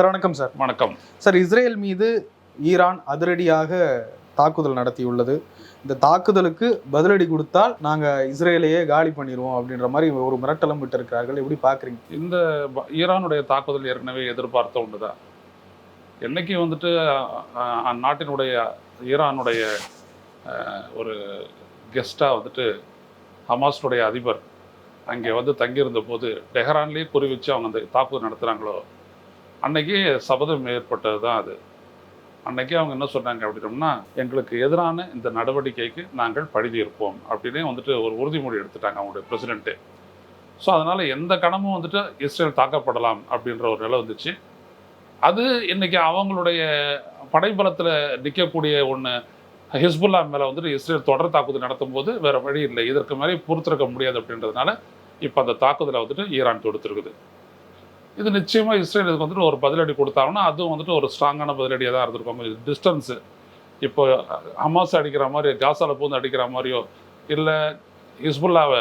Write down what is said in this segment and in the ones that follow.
Sir வணக்கம் sir. வணக்கம். Sir Israel மீது ஈரான் அதிரடியாக தாக்குதல் நடத்தியுள்ளது. இந்த தாக்குதலுக்கு பதிலடி கொடுத்தால் நாங்க இஸ்ரேலையே காலி பண்ணிடுவோம் அப்படின்ற மாதிரி ஒரு மிரட்டலும் விட்டிருக்கிறார்கள். எப்படி பாக்குறீங்க? இந்த ஈரானுடைய தாக்குதல் ஏற்கனவே எதிர்பார்த்த ஒன்றுதான். என்னைக்கு வந்துட்டு அந்நாட்டினுடைய ஈரானுடைய ஒரு கெஸ்ட்டாக வந்துட்டு ஹமாஸுடைய அதிபர் அங்கே வந்து தங்கியிருந்த போது டெஹரான்லேயே குறி வச்சு அவங்க அந்த தாக்குதல் நடத்துகிறாங்களோ அன்னைக்கு சபதம் ஏற்பட்டது தான் அது. அன்னைக்கு அவங்க என்ன சொன்னாங்க அப்படின்னோம்னா எங்களுக்கு எதிரான இந்த நடவடிக்கைக்கு நாங்கள் பழுதி இருப்போம் அப்படின்னு வந்துட்டு ஒரு உறுதிமொழி எடுத்துட்டாங்க அவங்களுடைய பிரசிடென்ட்டு ஸோ அதனால் எந்த கணமும் வந்துட்டு இஸ்ரேல் தாக்கப்படலாம் அப்படின்ற ஒரு நிலை வந்துச்சு. அது இன்னைக்கு அவங்களுடைய படைபலத்தில் நிற்கக்கூடிய ஒன்று ஹிஸ்புல்லா மேலே வந்துட்டு இஸ்ரேல் தொடர் தாக்குதல் நடத்தும் போது வேறு வழி இல்லை. இதற்கு மேலே பொறுத்திருக்க முடியாது அப்படின்றதுனால இப்போ அந்த தாக்குதலை வந்துட்டு ஈரான் தொடுத்துருக்குது. இது நிச்சயமாக இஸ்ரேல் இதுக்கு வந்துட்டு ஒரு பதிலடி கொடுத்தாங்கன்னா அதுவும் வந்துட்டு ஒரு ஸ்ட்ராங்கான பதிலடியாக தான் இருந்திருக்கும். கொஞ்சம் டிஸ்டன்ஸு இப்போ ஹமாஸ் அடிக்கிற மாதிரி காசாவில் பூந்து அடிக்கிற மாதிரியோ இல்லை ஹிஸ்புல்லாவை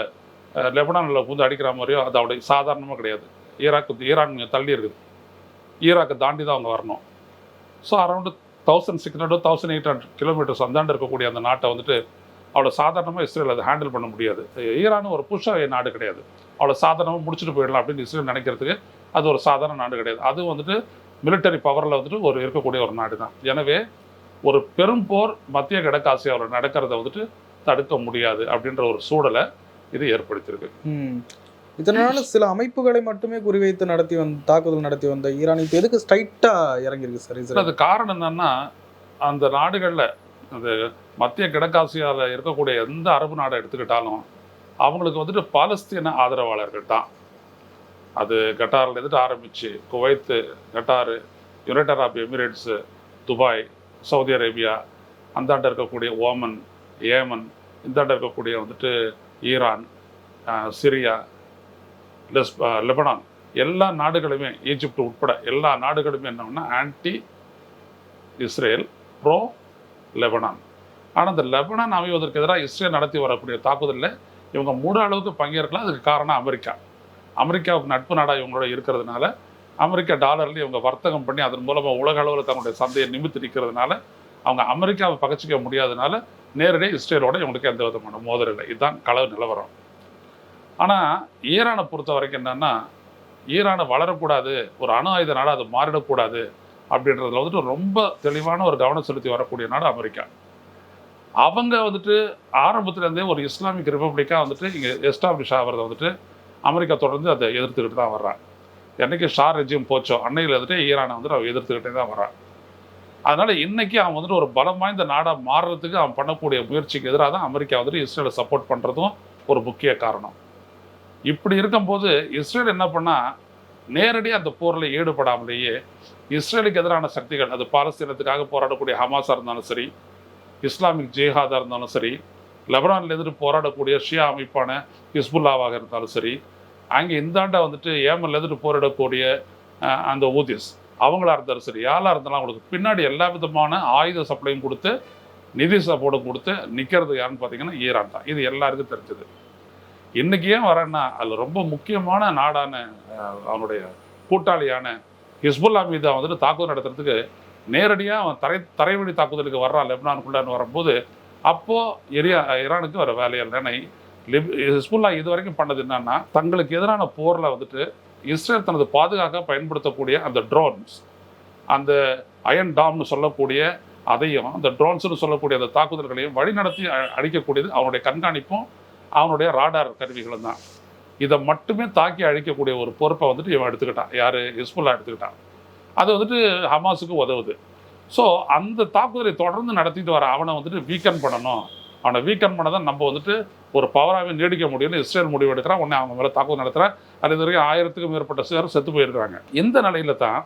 லெபனானில் பூந்து அடிக்கிற மாதிரியோ அது அப்படி சாதாரணமாக கிடையாது. ஈராக்கு ஈரான் கொஞ்சம் தள்ளி இருக்குது. ஈராக்கை தாண்டி தான் அவங்க வரணும். So around thousand six hundred thousand eight hundred kilometres அந்தாண்டு இருக்கக்கூடிய அந்த நாட்டை வந்துட்டு அவ்வளோ சாதாரணமாக இஸ்ரேல் அதை ஹேண்டில் பண்ண முடியாது. ஈரான் ஒரு புஷ நாடு கிடையாது. அவ்வளோ சாதாரணமாக முடிச்சுட்டு போயிடலாம் அப்படின்னு இஸ்ரேல் நினைக்கிறதுக்கு அது ஒரு சாதாரண நாடு கிடையாது. அது வந்துட்டு மிலிட்டரி பவரில் வந்துட்டு ஒரு இருக்கக்கூடிய ஒரு நாடு தான். எனவே ஒரு பெரும் போர் மத்திய கிழக்காசியாவில் நடக்கிறத வந்துட்டு தடுக்க முடியாது அப்படின்ற ஒரு சூழலை இது ஏற்படுத்தியிருக்கு. ம். இதனால சில அமைப்புகளை மட்டுமே குறிவைத்து நடத்தி வந்த தாக்குதல் நடத்தி வந்த ஈரான் இப்போ எதுக்கு ஸ்ட்ரைட்டா இறங்கியிருக்கு சார் அது காரணம் என்னன்னா அந்த நாடுகளில் அந்த மத்திய கிழக்காசியாவில் இருக்கக்கூடிய எந்த அரபு நாடை எடுத்துக்கிட்டாலும் அவங்களுக்கு வந்துட்டு பாலஸ்தீன ஆதரவாளர்கள் தான். அது கட்டாரில் இருந்துட்டு ஆரம்பிச்சு Kuwait Qatar United Arab Emirates Dubai Saudi Arabia அந்தாண்ட இருக்கக்கூடிய ஓமன் ஏமன் இந்தாண்ட இருக்கக்கூடிய வந்துட்டு ஈரான் சிரியா லெஸ் லெபனான் எல்லா நாடுகளுமே ஈஜிப்ட் உட்பட எல்லா நாடுகளுமே என்னன்னா ஆன்டி இஸ்ரேல் ப்ரோ லெபனான். ஆனால் இந்த லெபனான் அமைவதற்கு எதிராக இஸ்ரேல் நடத்தி வரக்கூடிய தாக்குதலில் இவங்க மூட அளவுக்கு பங்கேற்கலாம். அதுக்கு காரணம் அமெரிக்கா. அமெரிக்காவுக்கு நட்பு நாடாக இவங்களோட இருக்கிறதுனால அமெரிக்கா டாலரில் இவங்க வர்த்தகம் பண்ணி அதன் மூலமாக உலக அளவில் தங்களுடைய சந்தையை நிமித்து நிற்கிறதுனால அவங்க அமெரிக்காவை பகச்சிக்க முடியாதனால நேரடியாக இஸ்ரேலோட இவங்களுக்கு எந்த விதமான மோதல் இல்லை. இதுதான் களவு நிலவரம். ஆனால் ஈரானை பொறுத்த வரைக்கும் என்னென்னா ஈரானை வளரக்கூடாது. ஒரு அணு ஆயுத நாடாக அது மாறிடக்கூடாது. அப்படின்றதுல வந்துட்டு ரொம்ப தெளிவான ஒரு கவனம் செலுத்தி வரக்கூடிய நாடு அமெரிக்கா. அவங்க வந்துட்டு ஆரம்பத்துலேருந்தே ஒரு இஸ்லாமிக் ரிப்பப்ளிக்காக வந்துட்டு இங்கே எஸ்டாப்ளிஷ் ஆகிறத வந்துட்டு அமெரிக்கா தொடர்ந்து அதை எதிர்த்துக்கிட்டு தான் வர்றான் என்றைக்கு ஷார் ரெஜிம் போச்சோ அன்னையில் வந்துட்டு ஈரானை வந்துட்டு அவன் எதிர்த்துக்கிட்டே தான் வரான் அதனால் இன்றைக்கி அவன் வந்துட்டு ஒரு பலம் வாய்ந்த நாடாக மாறுறதுக்கு அவன் பண்ணக்கூடிய முயற்சிக்கு எதிராக தான் அமெரிக்கா வந்துட்டு இஸ்ரேலை சப்போர்ட் பண்ணுறதும் ஒரு முக்கிய காரணம். இப்படி இருக்கும்போது இஸ்ரேல் என்ன பண்ணால் நேரடியாக அந்த போரில் ஈடுபடாமலேயே இஸ்ரேலுக்கு எதிரான சக்திகள் அது பாலஸ்தீனத்துக்காக போராடக்கூடிய ஹமாஸாக இருந்தாலும் சரி இஸ்லாமிக் ஜேஹாதாக இருந்தாலும் சரி லெபனான்ல எதிர்த்து போராடக்கூடிய ஷியா அமைப்பான ஹிஸ்புல்லாவாக இருந்தாலும் சரி அங்கே இந்தாண்டா வந்துட்டு ஏமன்ல எதிர்த்து போராடக்கூடிய அந்த ஊதிஸ் அவங்களா இருந்தாலும் சரி யாராக இருந்தாலும் அவங்களுக்கு பின்னாடி எல்லா விதமான ஆயுத சப்ளையும் கொடுத்து நிதி சப்போர்ட்டும் கொடுத்து நிற்கிறது யாருன்னு பார்த்தீங்கன்னா ஈரான் தான். இது எல்லாருக்கும் தெரிஞ்சது. இன்றைக்கி ஏன் வரேன்னா அதில் ரொம்ப முக்கியமான நாடான அவனுடைய கூட்டாளியான ஹிஸ்புல்லா மீது அவன் வந்துட்டு தாக்குதல் நடத்துறதுக்கு நேரடியாக அவன் தரை தரைவழி தாக்குதலுக்கு வர்றான் லெபனானுக்குள்ளான்னு வரும்போது அப்போது எரியா ஈரானுக்கு வர வேலையில் நினை லிப் ஹிஸ்புல்லா இது வரைக்கும் பண்ணது என்னன்னா தங்களுக்கு எதிரான போரில் வந்துட்டு இஸ்ரேல் தனது பாதுகாக்க பயன்படுத்தக்கூடிய அந்த ட்ரோன்ஸ் அந்த அயன் டாம்னு சொல்லக்கூடிய அதையும் அந்த ட்ரோன்ஸ்னு சொல்லக்கூடிய அந்த தாக்குதல்களையும் வழிநடத்தி அழிக்கக்கூடியது அவனுடைய கண்காணிப்பும் அவனுடைய ராடார் கருவிகளும் தான் இதை மட்டுமே தாக்கி அழிக்கக்கூடிய ஒரு பொறுப்பை வந்துட்டு இவன் எடுத்துக்கிட்டான். யார்? ஹிஸ்புல்லா எடுத்துக்கிட்டான். அது வந்துட்டு ஹமாஸுக்கு உதவுது. ஸோ அந்த தாக்குதலை தொடர்ந்து நடத்திட்டு வர அவனை வந்துட்டு வீக்கன் பண்ணணும். அவனை வீக்கன் பண்ண தான் நம்ம வந்துட்டு ஒரு பவராகவே நீடிக்க முடியும்னு இஸ்ரேல் முடிவு எடுக்கிறான் உடனே அவங்க மேலே தாக்குதல் நடத்துகிறான் அது இது வரைக்கும் ஆயிரத்துக்கும் மேற்பட்ட சேர் செத்து போயிருக்கிறாங்க. இந்த நிலையில தான்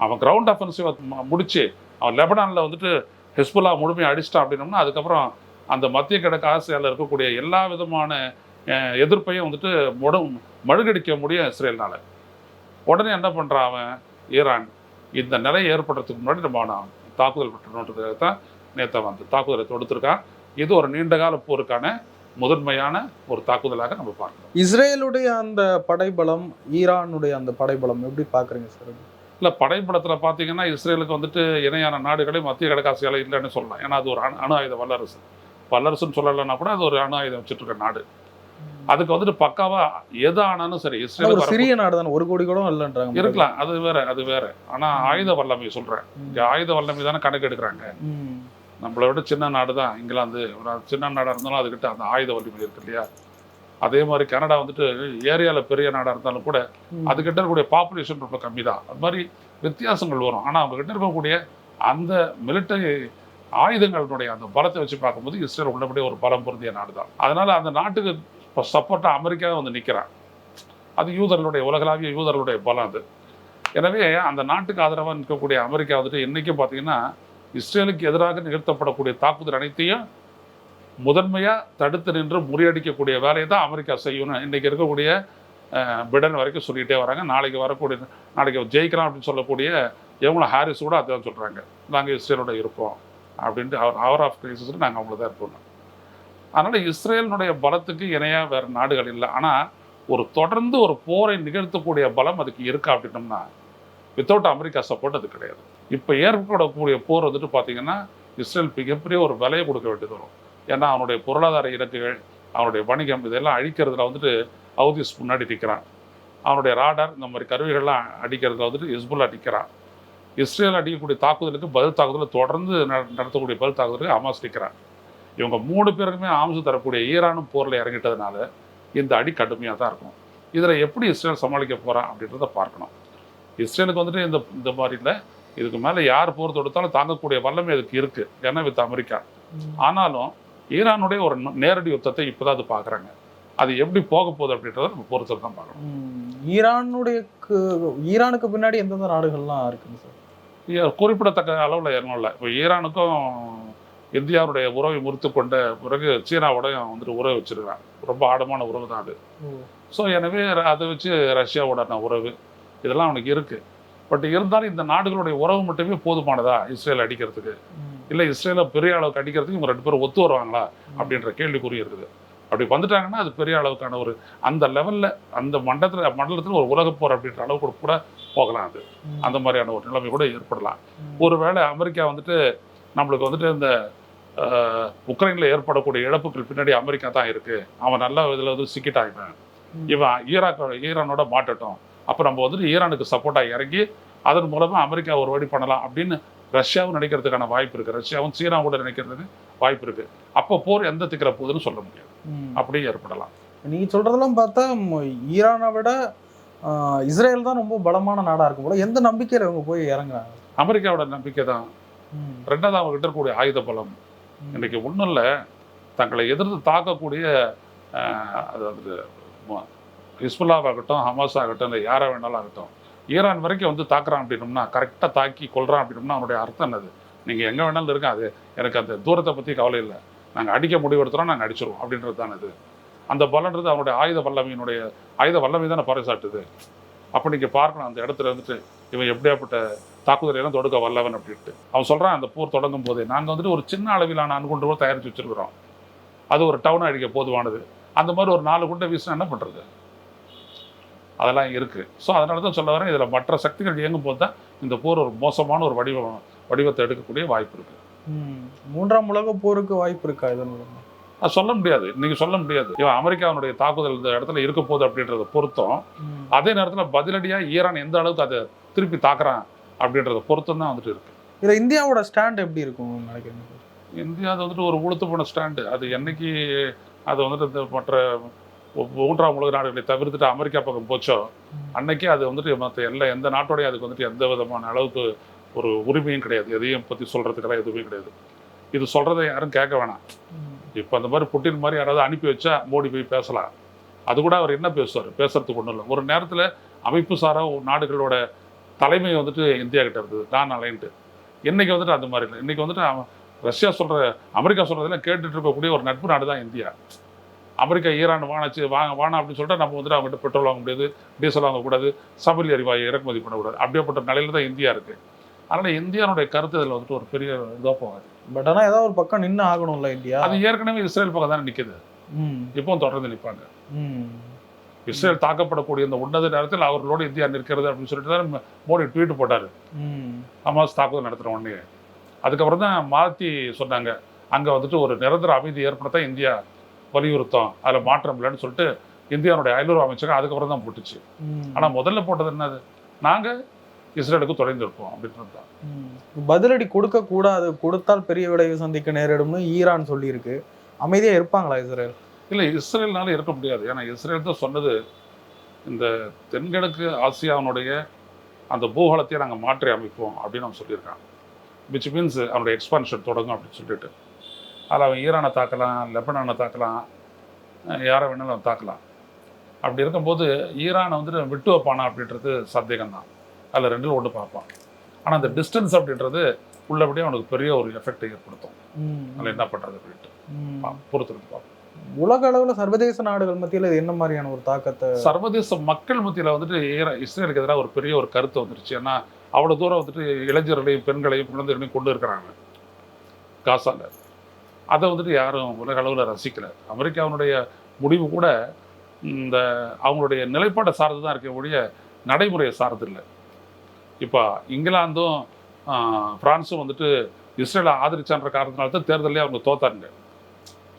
அவன் கிரவுண்ட் அஃபென்சிவ் முடிச்சு அவன் லெபனானில் வந்துட்டு ஹிஸ்புல்லா முழுமையாக அடிச்சிட்டான் அப்படின்னோம்னா அதுக்கப்புறம் அந்த மத்திய கிழக்கு ஆசியாவில் இருக்கக்கூடிய எல்லா விதமான எதிர்ப்பையும் வந்துட்டு முட மழுகடிக்க முடியும் இஸ்ரேல்னால. உடனே என்ன பண்ணுறான் அவன்? ஈரான். இந்த நிலை ஏற்படுறதுக்கு முன்னாடி நம்ம தாக்குதல் பற்றணுன்றதுக்காக தான் நேற்று அவன் அந்த தாக்குதலை தொடுத்திருக்கான். இது ஒரு நீண்டகால போருக்கான முதன்மையான ஒரு தாக்குதலாக நம்ம பார்க்கிறோம். இஸ்ரேலுடைய அந்த படைபலம் ஈரானுடைய அந்த படைபலம் எப்படி பாக்குறீங்க சார்? இல்லை படைப்படத்தில் பார்த்தீங்கன்னா இஸ்ரேலுக்கு வந்துட்டு இணையான நாடுகளே மத்திய கிழக்காசியால இல்லைன்னு சொல்லலாம். ஏன்னா அது ஒரு அணு அணு ஆயுத வல்லரசு. வல்லரசுன்னு சொல்லலைன்னா கூட அது ஒரு அணு ஆயுதம் வச்சுட்டு இருக்க நாடு. அதுக்கு வந்துட்டு பக்காவா எது ஆனாலும் சரி இஸ்ரேலுக்கு சிறிய நாடு தானே ஒரு கோடி கூட இல்லைன்றாங்க இருக்கலாம் அது வேற அது வேற. ஆனா ஆயுத வல்லமை சொல்றேன். இங்க ஆயுத வல்லமை தானே கணக்கு எடுக்கிறாங்க. நம்மளை விட சின்ன நாடு தான் இங்கிலாந்து. ஒரு சின்ன நாடா இருந்தாலும் அதுக்கிட்ட அந்த ஆயுத வலிமை இருக்கு இல்லையா? அதே மாதிரி கனடா வந்துட்டு ஏரியால பெரிய நாடா இருந்தாலும் கூட. அதுக்கிட்ட இருக்கக்கூடிய பாப்புலேஷன் ரொம்ப கம்மி தான். அது மாதிரி வித்தியாசங்கள் வரும். ஆனா அவங்க கிட்ட இருக்கக்கூடிய அந்த மிலிட்டரி ஆயுதங்களுடைய அந்த பலத்தை வச்சு பார்க்கும்போது இஸ்ரேல் உள்ளபடியே ஒரு பலம் பொருந்திய நாடு தான். அதனால அந்த நாட்டுக்கு இப்போ சப்போர்ட்டாக அமெரிக்காவே வந்து நிற்கிறான் அது யூதர்களுடைய உலகளாவிய யூதர்களுடைய பலம் அது. எனவே அந்த நாட்டுக்கு ஆதரவாக நிற்கக்கூடிய அமெரிக்கா வந்துட்டு இன்னைக்கும் பார்த்தீங்கன்னா இஸ்ரேலுக்கு எதிராக நிகழ்த்தப்படக்கூடிய தாக்குதல் அனைத்தையும் முதன்மையாக தடுத்து நின்று முறியடிக்கக்கூடிய வேலையை தான் அமெரிக்கா செய்யணும் இன்றைக்கி இருக்கக்கூடிய பிடன் வரைக்கும் சொல்லிக்கிட்டே வராங்க. நாளைக்கு வரக்கூடிய நாளைக்கு ஜெயிக்கலாம் அப்படின்னு சொல்லக்கூடிய எவங்களும் ஹாரிஸ் கூட அதான் சொல்கிறாங்க நாங்கள் இஸ்ரேலோட இருப்போம் அப்படின்ட்டு அவர் அவர் ஆஃப் கிரைசிஸில் நாங்கள் அவங்கள தான் இருப்போம். அதனால் இஸ்ரேலினுடைய பலத்துக்கு இணையாக வேறு நாடுகள் இல்லை. ஆனால் ஒரு தொடர்ந்து ஒரு போரை நிகழ்த்தக்கூடிய பலம் அதுக்கு இருக்கா அப்படின்னோம்னா வித்தவுட் அமெரிக்கா சப்போர்ட் அது கிடையாது. இப்போ ஏற்படக்கூடிய போர் வந்துட்டு பார்த்தீங்கன்னா இஸ்ரேல் மிகப்பெரிய ஒரு விலையை கொடுக்க வேண்டியது வரும். ஏன்னா அவனுடைய பொருளாதார இலக்குகள் அவனுடைய வணிகம் இதெல்லாம் அழிக்கிறதுல வந்துட்டு ஹவுதிஸ் முன்னாடி நிற்கிறான் அவனுடைய ராடர் இந்த மாதிரி கருவிகள்லாம் அடிக்கிறதுல வந்துட்டு இஸ்புல்லா நிற்கிறான் இஸ்ரேல் அடிக்கக்கூடிய தாக்குதலுக்கு பதில் தாக்குதலை தொடர்ந்து நட- நடத்தக்கூடிய பதில் தாக்குதலுக்கு ஹமாஸ் நிற்கிறான் இவங்க மூணு பேருக்குமே ஆம்சு தரக்கூடிய ஈரானும் போரில் இறங்கிட்டதுனால இந்த அடி கடுமையாக தான் இருக்கும். இதில் எப்படி இஸ்ரேல் சமாளிக்க போகிறான் அப்படின்றத பார்க்கணும். இஸ்ரேலுக்கு வந்துட்டு இந்த இந்த மாதிரி இல்லை. இதுக்கு மேலே யார் போர் தொடுத்தாலும் தாங்கக்கூடிய வல்லமை அதுக்கு இருக்குது ஏன்னா வித் அமெரிக்கா. ஆனாலும் ஈரானுடைய ஒரு நேரடி யுத்தத்தை இப்போதான் அது பார்க்குறாங்க அது எப்படி போக போகுது அப்படின்றத நம்ம பொறுத்து தான் பார்க்கணும். ஈரானுடைய ஈரானுக்கு பின்னாடி எந்தெந்த நாடுகள்லாம் இருக்குங்க சார்? குறிப்பிடத்தக்க அளவில் இறங்கும் இல்லை. இப்போ ஈரானுக்கும் இந்தியாவுடைய உறவை முறித்து கொண்ட பிறகு சீனாவோடையும் வந்துட்டு உறவு வச்சிருக்கான் ரொம்ப ஆழமான உறவு தான் அது. ஸோ எனவே அதை வச்சு ரஷ்யாவோட உறவு இதெல்லாம் அவனுக்கு இருக்கு. பட் இருந்தாலும் இந்த நாடுகளுடைய உறவு மட்டுமே போதுமானதா இஸ்ரேல் அடிக்கிறதுக்கு. இல்லை இஸ்ரேலை பெரிய அளவுக்கு அடிக்கிறதுக்கு இவங்க ரெண்டு பேரும் ஒத்து வருவாங்களா? அப்படின்ற கேள்விக்குறி இருக்குது. அப்படி வந்துட்டாங்கன்னா அது பெரிய அளவுக்கான ஒரு அந்த லெவலில் அந்த மண்டலத்தில் மண்டலத்தில் ஒரு உலகப் போர் அப்படின்ற அளவுக்கு கூட போகலாம் அது. அந்த மாதிரியான ஒரு நிலைமை கூட ஏற்படலாம். ஒருவேளை அமெரிக்கா வந்துட்டு நம்மளுக்கு வந்துட்டு இந்த உக்ரைன்ல ஏற்படக்கூடிய இழப்புகள் பின்னாடி அமெரிக்கா தான் இருக்கு. அவன் நல்லா இதில் வந்து சிக்கிட்டான் இவன். ம். இவன் ஈராக் ஈரானோட மாட்டட்டும். அப்போ நம்ம வந்துட்டு ஈரானுக்கு சப்போர்ட்டாக இறங்கி அதன் மூலமா அமெரிக்கா ஒரு வழி பண்ணலாம் அப்படின்னு ரஷ்யாவும் நினைக்கிறதுக்கான வாய்ப்பு இருக்கு. ரஷ்யாவும் சீனா கூட நினைக்கிறதுக்கு வாய்ப்பு இருக்கு. அப்போ போர் எந்த திக்கிற போகுதுன்னு சொல்ல முடியாது. அப்படியே ஏற்படலாம். நீங்க சொல்றதெல்லாம் பார்த்தா ஈரானை விட இஸ்ரேல் தான் ரொம்ப பலமான நாடா இருக்கும் போல. எந்த நம்பிக்கையில இவங்க போய் இறங்குறாங்க? அமெரிக்காவோட நம்பிக்கை தான். ரெண்டாவது அவங்க கிட்ட இருக்கக்கூடிய ஆயுத பலம் இன்றைக்கி ஒன்றும் இல்லை. தங்களை எதிர்த்து தாக்கக்கூடிய அதாவது ஹிஸ்புல்லாவாகட்டும் ஹமாஸ் ஆகட்டும் இல்லை யாராக வேணாலும் ஆகட்டும் ஈரான் வரைக்கும் வந்து தாக்குறான் அப்படின்னோம்னா கரெக்டாக தாக்கி கொள்றான் அப்படின்னோம்னா அவனுடைய அர்த்தம் என்னது? நீங்கள் எங்கே வேணாலும் இருக்க அது எனக்கு அந்த தூரத்தை பற்றி கவலை இல்லை. நாங்கள் அடிக்க முடிவெடுத்துறோம் நாங்கள் அடிச்சிருவோம் அப்படின்றது தான் அது அந்த பலன்றது அவனுடைய ஆயுத வல்லமையினுடைய ஆயுத வல்லமை தானே பறைசாட்டுது அப்போ நீங்கள் பார்க்கணும் அந்த இடத்துல வந்துட்டு இவன் எப்படியாப்பட்ட தாக்குதலை எல்லாம் தொடுக்க வல்லவன் அப்படின்ட்டு. அவன் சொல்கிறான் அந்த போர் தொடங்கும் போதே நாங்கள் வந்துட்டு ஒரு சின்ன அளவிலான அணுகுண்டு கூட தயாரித்து வச்சிருக்கிறோம். அது ஒரு டவுன் அடிக்க போதுமானது. அந்த மாதிரி ஒரு நாலு குண்டை வீசினா என்ன பண்ணுறது அதெல்லாம் இருக்குது ஸோ அதனால தான் சொல்ல வரேன் இதில் மற்ற சக்திகள் இயங்கும் போது தான் இந்த போர் ஒரு மோசமான ஒரு வடிவம் வடிவத்தை எடுக்கக்கூடிய வாய்ப்பு இருக்குது. மூன்றாம் உலக போருக்கு வாய்ப்பு இருக்கா இதன் அது சொல்ல முடியாது. இன்னைக்கு சொல்ல முடியாது. இவன் அமெரிக்காவுடைய தாக்குதல் இந்த இடத்துல இருக்க போகுது அப்படின்றத பொருத்தம். அதே நேரத்தில் பதிலடியாக ஈரான் எந்த அளவுக்கு அதை திருப்பி தாக்குறான் அப்படின்றத பொருத்தம் தான் வந்துட்டு இருக்கு. இதுல இந்தியாவோட ஸ்டாண்ட் எப்படி இருக்கும் நினைக்கிறீங்க? சார்? இந்தியா அது வந்துட்டு ஒரு உளுத்து போன ஸ்டாண்டு அது என்னைக்கு அது வந்துட்டு இந்த மற்ற மூன்றாம் உலக நாடுகளை தவிர்த்துட்டு அமெரிக்கா பக்கம் போச்சோ அன்னைக்கே அது வந்துட்டு மற்ற எல்லா எந்த நாட்டோடையும் அதுக்கு வந்துட்டு எந்த விதமான அளவுக்கு ஒரு உரிமையும் கிடையாது. எதையும் பற்றி சொல்கிறதுக்கெல்லாம் எதுவுமே கிடையாது. இது சொல்கிறத யாரும் கேட்க வேணாம். இப்போ அந்த மாதிரி புட்டின் மாதிரி யாராவது அனுப்பி வச்சா மோடி போய் பேசலாம். அது கூட அவர் என்ன பேசுவார்? பேசுறதுக்கு ஒன்றும் இல்லை. ஒரு நேரத்தில் அமைப்பு சாரா நாடுகளோட தலைமை வந்துட்டு இந்தியா கிட்ட இருந்தது. நான் அலைன்ட்டு. இன்னைக்கு வந்துட்டு அந்த மாதிரி இல்லை. இன்னைக்கு வந்துட்டு ரஷ்யா சொல்ற அமெரிக்கா சொல்றதெல்லாம் கேட்டுட்டு இருக்கக்கூடிய ஒரு நட்பு நாடு தான் இந்தியா. அமெரிக்கா ஈரான் வாணாச்சு வாங்க வானா அப்படின்னு சொல்லிட்டு நம்ம வந்துட்டு அவங்ககிட்ட பெட்ரோல் வாங்க முடியாது டீசல் வாங்கக்கூடாது சமையல் எரிவாயு இறக்குமதி பண்ணக்கூடாது. அப்படியேப்பட்ட நிலையில தான் இந்தியா இருக்கு. அதனால இந்தியாவுடைய கருத்து இதில் வந்துட்டு ஒரு பெரிய இதாக போகாது. பட் ஆனா ஏதாவது ஒரு பக்கம் நின்று ஆகணும்ல இந்தியா? அது ஏற்கனவே இஸ்ரேல் பக்கம் தானே நிற்குது ம். இப்பவும் தொடர்ந்து நிற்பாங்க. இஸ்ரேல் தாக்கப்படக்கூடிய இந்த உன்னத நேரத்தில் அவர்களோடு இந்தியா நிற்கிறது அப்படின்னு சொல்லிட்டு தான் மோடி ட்வீட் போட்டார். ஹமாஸ் தாக்குதல் நடத்துகிற உடனே. அதுக்கப்புறம் தான் மாற்றி சொன்னாங்க. அங்கே வந்துட்டு ஒரு நிரந்தர அமைதி ஏற்படுத்த இந்தியா வலியுறுத்தம். அதில் மாற்றம் இல்லைன்னு சொல்லிட்டு இந்தியாவுடைய அயலுறவு அமைச்சகம் அதுக்கப்புறம் தான் போட்டுச்சு. ஆனால் முதல்ல போட்டது என்னது நாங்கள் இஸ்ரேலுக்கு தொலைந்து இருப்போம் அப்படின்றது தான். பதிலடி கொடுக்க கூடாது கொடுத்தால் பெரிய விளைவு சந்திக்க நேரிடும்னு ஈரான் சொல்லியிருக்கு. அமைதியா இருப்பாங்களா இஸ்ரேல்? இல்லை இஸ்ரேல்னால இருக்க முடியாது. ஏன்னா இஸ்ரேல் தான் சொன்னது இந்த தென்கிழக்கு ஆசியாவினுடைய அந்த பூகோளத்தையே நாங்கள் மாற்றி அமைப்போம் அப்படின்னு அவன் சொல்லியிருக்கான் விச் மீன்ஸ் அவனுடைய எக்ஸ்பான்ஷன் தொடங்கும் அப்படின்னு சொல்லிட்டு. அதில் அவன் ஈரானை தாக்கலாம் லெபனானை தாக்கலாம் யாரை வேணாலும் அவன் தாக்கலாம். அப்படி இருக்கும்போது ஈரானை வந்துட்டு விட்டு வைப்பானா அப்படின்றது சந்தேகம்தான். அதில் ரெண்டில் ஒன்று பார்ப்பான். ஆனால் அந்த டிஸ்டன்ஸ் அப்படின்றது உள்ளபடியே அவனுக்கு பெரிய ஒரு எஃபெக்டை ஏற்படுத்தும். அதில் என்ன பண்ணுறது அப்படின்ட்டு. பொறுத்திருந்து பார்ப்போம். உலக அளவில் சர்வதேச நாடுகள் மத்தியில் இது என்ன மாதிரியான ஒரு தாக்கத்தை சர்வதேச மக்கள் மத்தியில் வந்துட்டு இஸ்ரேலுக்கு எதிராக ஒரு பெரிய ஒரு கருத்து வந்துருச்சு. ஏன்னா அவ்வளோ தூரம் வந்துட்டு இளைஞர்களையும் பெண்களையும் குழந்தைகளையும் கொண்டு இருக்கிறாங்க. காசால. அதை வந்துட்டு யாரும் உலக அளவில் ரசிக்கலை. அமெரிக்காவினுடைய முடிவு கூட இந்த அவங்களுடைய நிலைப்பாடை சார்ந்து தான் இருக்க ஒழிய நடைமுறையை சார்ந்து இல்லை. இப்போ இங்கிலாந்தும் ஃப்ரான்ஸும் பிரான்ஸும் வந்துட்டு இஸ்ரேலை ஆதரிச்சான்ற காரணத்தினால தான் தேர்தலே அவங்க தோத்தாங்க.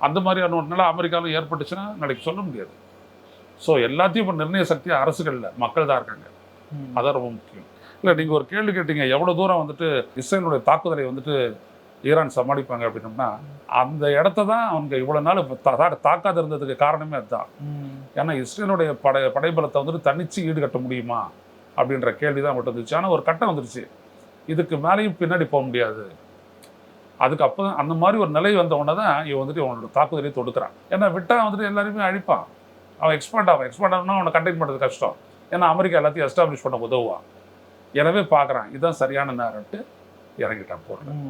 அந்த மாதிரியான ஒரு நிலை அமெரிக்காவில் ஏற்பட்டுச்சுன்னா நாளைக்கு சொல்ல முடியாது. ஸோ எல்லாத்தையும் இப்போ நிர்ணய சக்தி அரசுகள் இல்லை மக்கள் தான் இருக்காங்க. அதான் ரொம்ப முக்கியம். இல்லை நீங்கள் ஒரு கேள்வி கேட்டீங்க எவ்வளோ தூரம் வந்துட்டு இஸ்ரேலுடைய தாக்குதலை வந்துட்டு ஈரான் சமாளிப்பாங்க அப்படின்னோம்னா அந்த இடத்த தான் அவங்க இவ்வளோ நாள் தாக்காத இருந்ததுக்கு காரணமே அதுதான். ஏன்னா இஸ்ரேலுடைய படை படைபலத்தை வந்துட்டு தனிச்சு ஈடுகட்ட முடியுமா? அப்படின்ற கேள்வி தான் மட்டும் இருந்துச்சு. ஆனால் ஒரு கட்டம் வந்துருச்சு. இதுக்கு மேலேயும் பின்னாடி போக முடியாது. அதுக்கு அப்போ அந்த மாதிரி ஒரு நிலை வந்த உடனே தான் இவன் வந்துட்டு இவனோட தாக்குதலையும் தொடுக்கிறான். ஏன்னா விட்டா வந்துட்டு எல்லாருமே அழிப்பான். அவன் எக்ஸ்பேண்ட் ஆகும் எக்ஸ்பேண்ட் ஆகணும்னா அவனை கண்டெயின் பண்ணுறது கஷ்டம். ஏன்னா அமெரிக்கா எல்லாத்தையும் எஸ்டாப்ளிஷ் பண்ண உதவுவான். எனவே பார்க்குறான் இதுதான் சரியான நேரம்ட்டு இறங்கிட்டான் போடுறேன்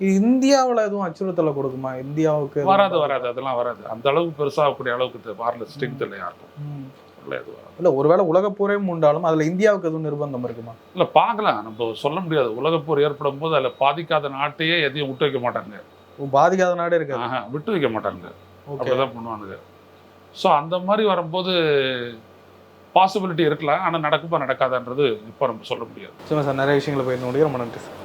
இந்தியாவுல எதுவும் அச்சுறுத்தலை கொடுக்குமா? இந்தியாவுக்கு வராது வராது. அதெல்லாம் வராது. அந்த அளவுக்கு பெருசாகக்கூடிய அளவுக்கு வரல ஸ்ட்ரிக்த் இல்லை யாருக்கும். இல்லை எதுவும் இல்ல ஒருவேளை உலக போரே உண்டாலும் அதுல இந்தியாவுக்கு எதுவும் நிர்பந்தம் இருக்குமா? இல்லை பார்க்கலாம். நம்ம சொல்ல முடியாது. உலகப்போர் ஏற்படும் போது அதில் பாதிக்காத நாட்டையே எதையும் விட்டு வைக்க மாட்டாங்க பாதிக்காத நாடே இருக்காது. ஆஹா, விட்டு வைக்க மாட்டாங்க அப்படிதான் பண்ணுவானுங்க. ஸோ அந்த மாதிரி வரும்போது பாசிபிலிட்டி இருக்கலாம். ஆனால் நடக்குமா நடக்காதான்றது இப்போ நம்ம சொல்ல முடியாது. சார் நிறைய விஷயங்களை போய் முடியும் ரொம்ப நன்றி சார்.